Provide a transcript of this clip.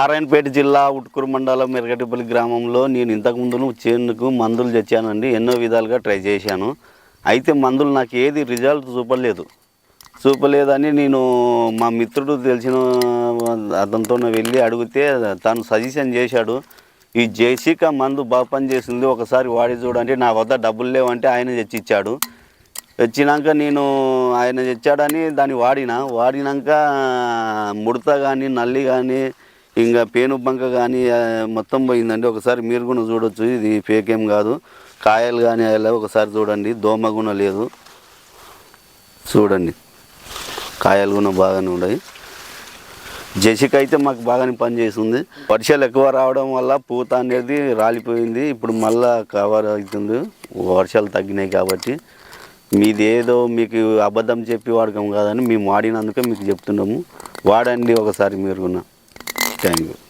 నారాయణపేట జిల్లా ఉట్కూరు మండలం మెరగటిపల్లి గ్రామంలో నేను ఇంతకుముందు చేనుకు మందులు తెచ్చానండి. ఎన్నో విధాలుగా ట్రై చేశాను. అయితే మందులు నాకు ఏది రిజల్ట్ చూపలేదు. చూపలేదని నేను మా మిత్రుడు తెలిసిన అతనితో వెళ్ళి అడిగితే తను సజెషన్ చేశాడు. ఈ జేసీకా మందు బాగా పనిచేసింది. ఒకసారి వాడి చూడండి. నా వద్ద డబ్బులు లేవంటే ఆయన తెచ్చిచ్చాడు. తెచ్చినాక నేను ఆయన తెచ్చాడని దాన్ని వాడిన. వాడినాక ముడత కానీ నల్లి కానీ ఇంకా పేను బంక కానీ మొత్తం పోయిందండి. ఒకసారి మీరు కూడా చూడొచ్చు ఇది ఫేక్ ఏం కాదు. కాయలు కానీ అలా ఒకసారి చూడండి. దోమ కూడా లేదు. చూడండి. కాయలు కూడా బాగానే ఉన్నాయి. జెసిక్ అయితే మాకు బాగానే పనిచేస్తుంది వర్షాలు ఎక్కువ రావడం వల్ల పూత అనేది రాలిపోయింది. ఇప్పుడు మళ్ళా కవర్ అవుతుంది. వర్షాలు తగ్గినాయి కాబట్టి. మీది ఏదో మీకు అబద్ధం చెప్పి వాడకం కాదని మేము వాడినందుకే మీకు చెప్తున్నాము. వాడండి ఒకసారి మీరు కూడా. താങ്ക്